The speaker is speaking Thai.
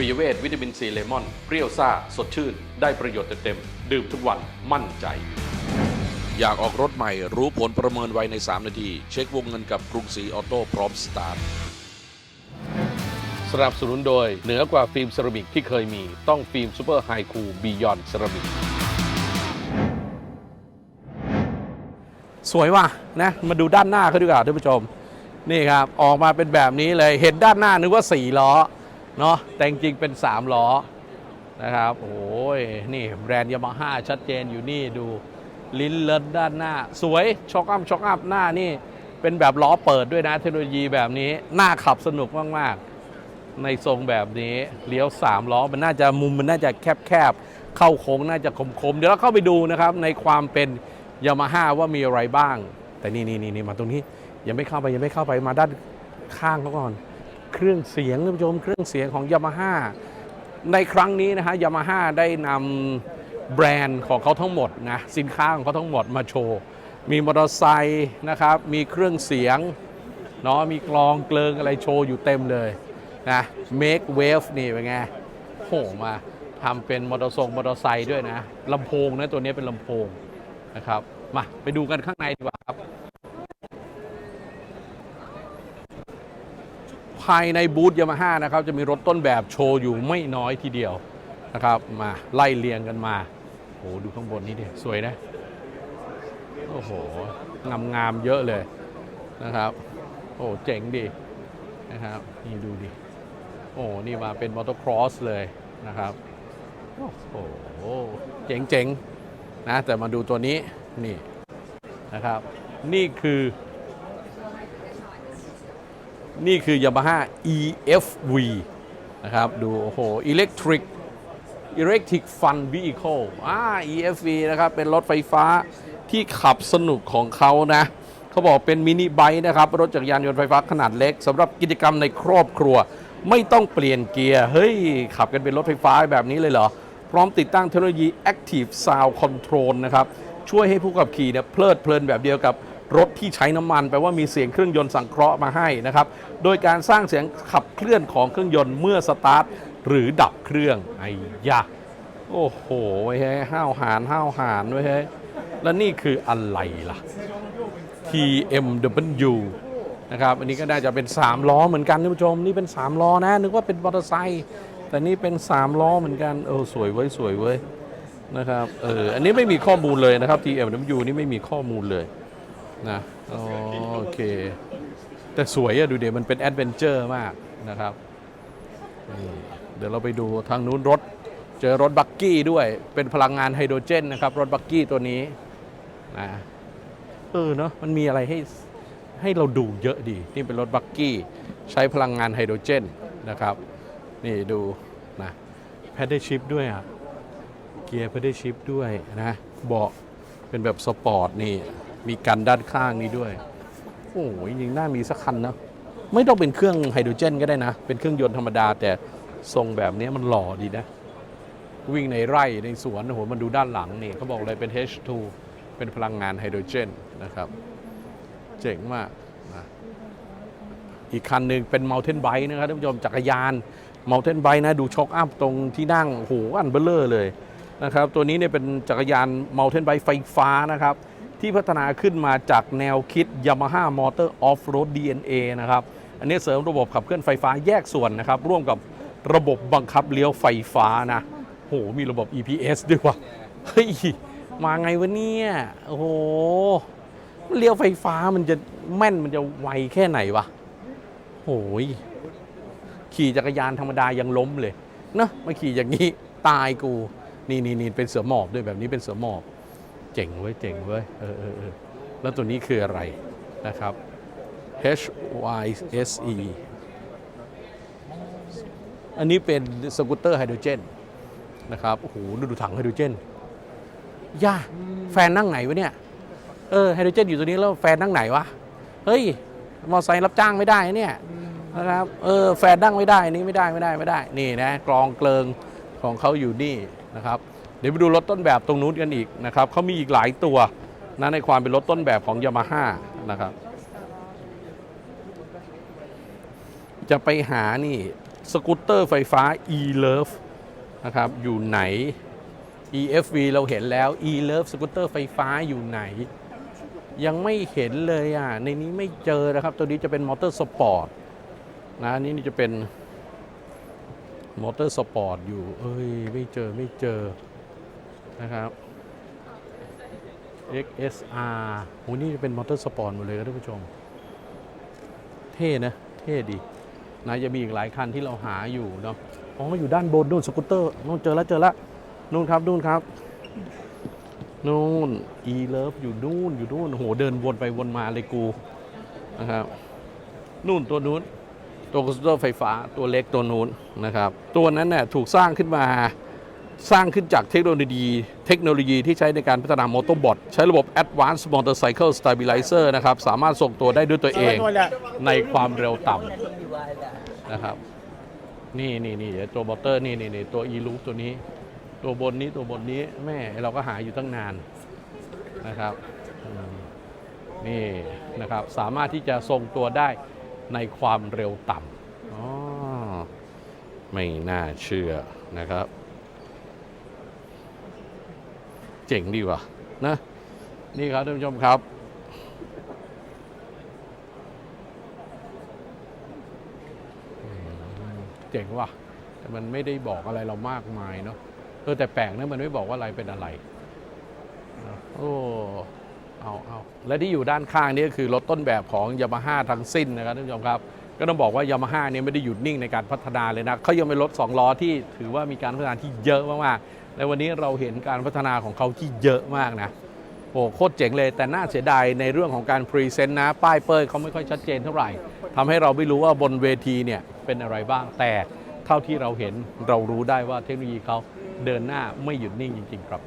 ปิยเวทวิตามินซีเลมอน เปรี้ยวซ่า สดชื่น ได้ประโยชน์เต็มๆ ดื่มทุกวันมั่นใจ อยากออกรถใหม่รู้ผลประเมินไวใน 3 นาที เช็ควงเงินกับกรุงศรีออโต้พร้อมสตาร์ทสนับสนุนโดยเหนือกว่าฟิล์มเซรามิกที่เคยมีต้องฟิล์มซูเปอร์ไฮคูบียอนเซรามิกสวยว่ะนะมาดูด้านหน้าเขาดีกว่าท่านผู้ชม นี่ครับ ออกมาเป็นแบบนี้เลยเห็นด้านหน้านึกว่า4ล้อ เนาะแต่จริงเป็น 3 ล้อนะครับ โอ้ย นี่แบรนด์ยามาฮ่าชัดเจนอยู่นี่ดูลิ้นเลิศด้านหน้า สวยช็อคอัพช็อคอัพหน้านี่ เป็นแบบล้อเปิดด้วยนะ เทคโนโลยีแบบนี้ หน้าขับสนุกมาก ๆ ในทรงแบบนี้เลี้ยว 3 ล้อ มันน่าจะมุมมันน่าจะแคบ ๆ เข้าโค้งน่าจะคม ๆ เดี๋ยวเราเข้าไปดูนะครับ ในความเป็นยามาฮ่าว่ามีอะไรบ้าง แต่นี่นี่นี่มาตรงนี้ยังไม่เข้าไปยังไม่เข้าไปมาด้านข้างเขาก่อน เครื่องเสียงท่านผู้ชมเครื่องเสียงของยามาฮ่าในครั้งนี้นะฮะยามาฮ่าได้นำแบรนด์ของเขาทั้งหมดนะสินค้าของเขาทั้งหมดมาโชว์ มีมอเตอร์ไซค์นะครับมีเครื่องเสียงเนาะมีกลองเกลิงอะไรโชว์อยู่เต็มเลยนะ make wave นี่เป็นไงโหมาทำเป็นมอเตอร์ทรงมอเตอร์ไซค์ด้วยนะลำโพงนะตัวนี้เป็นลำโพงนะครับมาไปดูกันข้างในดีกว่าครับ ภายในบูธยามาฮ่านะครับจะมีรถต้นแบบโชว์อยู่ไม่น้อยทีเดียวนะครับมาไล่เรียงกันมาโอ้โหดูข้างบนนี้ดิสวยนะโอ้โหงามงามเยอะเลยนะครับ โอ้เจ๋งดีนะครับนี่ดูดิโอ้นี่มาเป็นมอเตอร์ครอสเลยนะครับโอ้โหเจ๋งเจ๋งๆนะแต่มาดูตัวนี้นี่นะครับ นี่คือ นี่คือ Yamaha EFV นะครับ ดูโอ้โห Electric Electric Fun Vehicle อ่า EFV นะครับ เป็นรถไฟฟ้าที่ขับสนุกของเขานะ เขาบอกเป็นมินิไบค์นะครับ รถจักรยานยนต์ไฟฟ้าขนาดเล็กสำหรับกิจกรรมในครอบครัว ไม่ต้องเปลี่ยนเกียร์ เฮ้ย ขับกันเป็นรถไฟฟ้าแบบนี้เลยเหรอ พร้อมติดตั้งเทคโนโลยี Active Sound Control นะครับ ช่วยให้ผู้ขับขี่เนี่ยเพลิดเพลินแบบเดียวกับ ที่ใช้น้ำมันแปลว่ามีเสียงเครื่องยนต์สังเคราะห์มาให้นะครับ โดยการสร้างเสียงขับเคลื่อนของเครื่องยนต์เมื่อสตาร์ทหรือดับเครื่องไอ้ยะโอ้โหเว้ยเฮ้ยห้าวหารห้าวหารเว้ฮ้แล้วนี่คืออะไรล่ะ TMW นะครับอันนี้ก็น่าจะเป็น 3 ล้อเหมือนกันท่านผู้ชม นี่เป็น 3 ล้อนะ นึกว่าเป็นมอเตอร์ไซค์แต่นี่เป็น 3 ล้อเหมือนกันเออสวยเว้ยสวยเว้ยนะครับเอออันนี้ไม่มีข้อมูลเลยนะครับ TMW นี่ไม่มีข้อมูลเลย นะอ๋อโอเค แต่สวยอะดูเดี๋ยวมันเป็นแอดเวนเจอร์มากนะครับนี่เดี๋ยวเราไปดูทางนู้นรถ เจอรถบักกี้ด้วยเป็นพลังงานไฮโดรเจนนะครับ รถบักกี้ตัวนี้นะเออเนาะมันมีอะไรให้ให้เราดูเยอะดี นี่เป็นรถบักกี้ใช้พลังงานไฮโดรเจนนะครับ นี่ดูนะแพดเดิลชิพด้วยอะเกียร์แพดเดิลชิพด้วยนะเบาะเป็นแบบสปอร์ตนี่ มีกันด้านข้างนี้ด้วย โอ้ยจริงน่ามีสักคันนะ ไม่ต้องเป็นเครื่องไฮโดรเจนก็ได้นะ เป็นเครื่องยนต์ธรรมดา แต่ทรงแบบนี้มันหล่อดีนะ วิ่งในไร่ในสวนโอ้โหมันดูด้านหลังนี่เขาบอกเลยเป็น H2 เป็นพลังงานไฮโดรเจนนะครับ เจ๋งมากนะอีกคันหนึ่งเป็น Mountain Bike นะครับท่านผู้ชมจักรยาน Mountain Bike นะ ดูช็อคอัพตรงที่นั่งโอ้โหอันเบลเลอร์เลยนะครับ ตัวนี้เนี่ยเป็นจักรยาน Mountain Bike ไฟฟ้านะครับ ที่พัฒนาขึ้นมาจากแนวคิด Yamaha Motor Off-Road DNA นะครับ อันนี้เสริมระบบขับเคลื่อนไฟฟ้าแยกส่วนนะครับ ร่วมกับระบบบังคับเลี้ยวไฟฟ้านะโหมีระบบ EPS ด้วยวะเฮ้ย มาไงวะเนี่ย โอ้โหเลี้ยวไฟฟ้ามันจะแม่นมันจะไวแค่ไหนวะโอ้ยขี่จักรยานธรรมดายังล้มเลย เนอะมาขี่อย่างนี้ตายกู นี่นี่นี่เป็นเสือหมอบด้วยแบบนี้เป็นเสือหมอบ เจ๋งเว้ยเจ๋งเว้ยเออเออเออแล้วตัวนี้คืออะไรนะครับ H Y S E อันนี้เป็นสกูตเตอร์ไฮโดรเจนนะครับโอ้โหดูดูถังไฮโดรเจนย่าแฟนนั่งไหนวะเนี่ย เออไฮโดรเจนอยู่ตัวนี้แล้วแฟนนั่งไหนวะ เฮ้ย มอไซค์รับจ้างไม่ได้เนี่ยนะครับ เออแฟนนั่งไม่ได้นี่ไม่ได้ไม่ได้ไม่ได้ นี่นะกรองเกลิงของเขาอยู่นี่นะครับ เดี๋ยวไปดูรถต้นแบบตรงนู้นกันอีกนะครับเขามีอีกหลายตัวนะในความเป็นรถต้นแบบของยามาฮ่านะครับ จะไปหานี่สกูตเตอร์ไฟฟ้า e-love นะครับอยู่ไหน EFV เราเห็นแล้ว e-love สกูตเตอร์ไฟฟ้าอยู่ไหน ยังไม่เห็นเลยอะ ในนี้ไม่เจอนะครับ ตัวนี้จะเป็นมอเตอร์สปอร์ตนะนี่นี่จะเป็นมอเตอร์สปอร์ตอยู่ เอ้ย ไม่เจอไม่เจอ นะครับ XSR โหนี่จะเป็นมอเตอร์สปอร์ตหมดเลยครับท่านผู้ชม เท่นะ เท่ดีนะจะมีอีกหลายคันที่เราหาอยู่เนาะอ๋ออยู่ด้านบนนู่นสกูตเตอร์นู่นเจอแล้วเจอแล้วนู่นครับนู่นครับนู่น e love อยู่นู่นอยู่นู่นโหเดินวนไปวนมาเลยกูนะครับนู่นตัวนู้นตัวคอมพิวเตอร์ไฟฟ้าตัวเล็กตัวนู้นนะครับ ตัวนั้นน่ยถูกสร้างขึ้นมา สร้างขึ้นจากเทคโนโลยี เทคโนโลยีที่ใช้ในการพัฒนามอเตอร์บอทใช้ระบบ Advanced Motorcycle Stabilizer นะครับ สามารถส่งตัวได้ด้วยตัวเองในความเร็วต่ำนะครับ นี่นี่นี่ตัวมอเตอร์นี่นี่นี่ตัว e loop ตัวนี้ ตัวบนนี้ตัวบนนี้แม่เราก็หาอยู่ตั้งนานนะครับนี่นะครับ สามารถที่จะทรงตัวได้ในความเร็วต่ำอ๋อไม่น่าเชื่อนะครับ เจ๋งดีว่ะนะ นี่ครับท่านผู้ชมครับ เจ๋งว่ะ แต่มันไม่ได้บอกอะไรเรามากมายเนาะเออแต่แปลกนะมันไม่บอกว่าอะไรเป็นอะไรโอ้เอาเอาและที่อยู่ด้านข้างนี่ก็คือรถต้นแบบของยามาฮ่าทั้งสิ้นนะครับท่านผู้ชมครับก็ต้องบอกว่ายามาฮ่าเนี่ยไม่ได้หยุดนิ่งในการพัฒนาเลยนะเขายังเป็นรถ2ล้อที่ถือว่ามีการพัฒนาที่เยอะมากๆ ในวันนี้เราเห็นการพัฒนาของเขาที่เยอะมากนะโอ้โคตรเจ๋งเลย แต่น่าเสียดายในเรื่องของการพรีเซนต์นะ ป้ายเปิดเขาไม่ค่อยชัดเจนเท่าไหร่ทำให้เราไม่รู้ว่าบนเวทีเนี่ยเป็นอะไรบ้างแต่เท่าที่เราเห็นเรารู้ได้ว่าเทคโนโลยีเขาเดินหน้าไม่หยุดนิ่งจริง ๆ ครับ